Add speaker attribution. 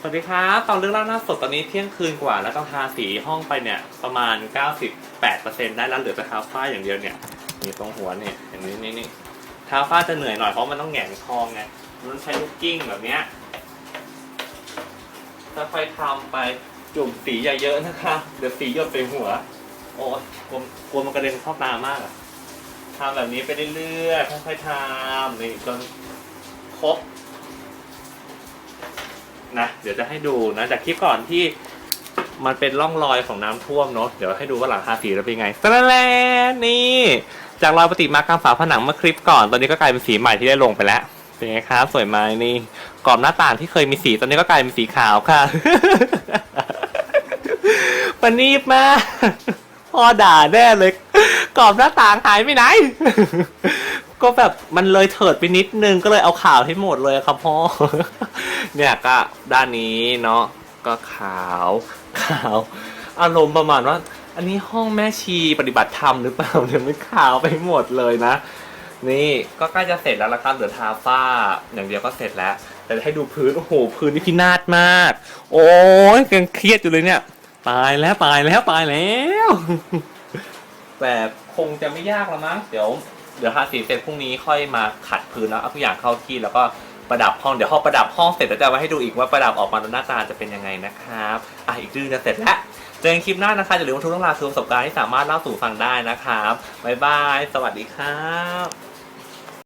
Speaker 1: สวัสดีครับตอนเรื่องเล่าหน้าสดตอนนี้เที่ยงคืนกว่า แล้วก็ทาสีห้องไปเนี่ยประมาณ 98%ได้แล้วเหลือแต่ทาฝ้าอย่างเดียวเนี่ยนี่ตรงหัวเนี่ยอย่างนี้นี่นี่ทาฝ้าจะเหนื่อยหน่อยเพราะมันต้องแหงนคองไงมันใช้ลูกกิ้งแบบเนี้ยค่อยทำไปจุ่มสีอย่าเยอะนะคะเดี๋ยวสีหยดไปหัว โอ้ยกลัวกลัวมันกระเด็นเข้าตามากอะทำแบบนี้ไปเรื่อยๆค่อยๆทำนี่จนครบ นะเดี๋ยวจะให้ดูนะจากคลิปก่อนที่มันเป็นร่องรอยของน้ำท่วมเนาะเดี๋ยวให้ดูว่าหลังคาสีแล้วเป็นไงตะละแลนี่ จากรอยปฏิมากรรมฝาผนังเมื่อคลิปก่อน ตอนนี้ก็กลายเป็นสีใหม่ที่ได้ลงไปแล้วเป็นไงครับสวยไหมนี่กรอบหน้าต่างที่เคยมีสีตอนนี้ก็กลายเป็นสีขาวค่ะปนีบมากพ่อด่าแน่เลยกรอบหน้าต่างหายไปไหน ก็แบบมันเลยเถิดไปนิดนึงก็เลยเอาขาวให้หมดเลยครับพ่อ เนี่ยก็ด้านนี้เนาะก็ขาวขาว อารมณ์ประมาณว่า อันนี้ห้องแม่ชีปฏิบัติธรรมหรือเปล่าเนี่ยมันขาวไปหมดเลยนะ นี่ก็ใกล้จะเสร็จแล้วละครับเหลือทาฝ้า อย่างเดียวก็เสร็จแล้ว แต่ให้ดูพื้นโอ้โหพื้นนี่พินาศมาก โอ้ยยังเครียดอยู่เลยเนี่ย ตายแล้วตายแล้วตายแล้ว แต่คงจะไม่ยากแล้วมั้งเดี๋ยว เดี๋ยวทาสีเสร็จพรุ่งนี้ค่อยมาขัดพื้นแล้วเอาทุกอย่างเข้าที่แล้วก็ประดับห้องเดี๋ยวพอประดับห้องเสร็จแล้วจะมาให้ดูอีกว่าประดับออกมาหน้าตาจะเป็นยังไงนะครับอะอีกเรื่อจะเสร็จแล้วเจอกันคลิปหน้านะคะอย่าลืมทุกเรื่องราวคือประสบการณ์ที่สามารถเล่าสู่ฟังได้นะครับบ๊ายบาย สวัสดีครับ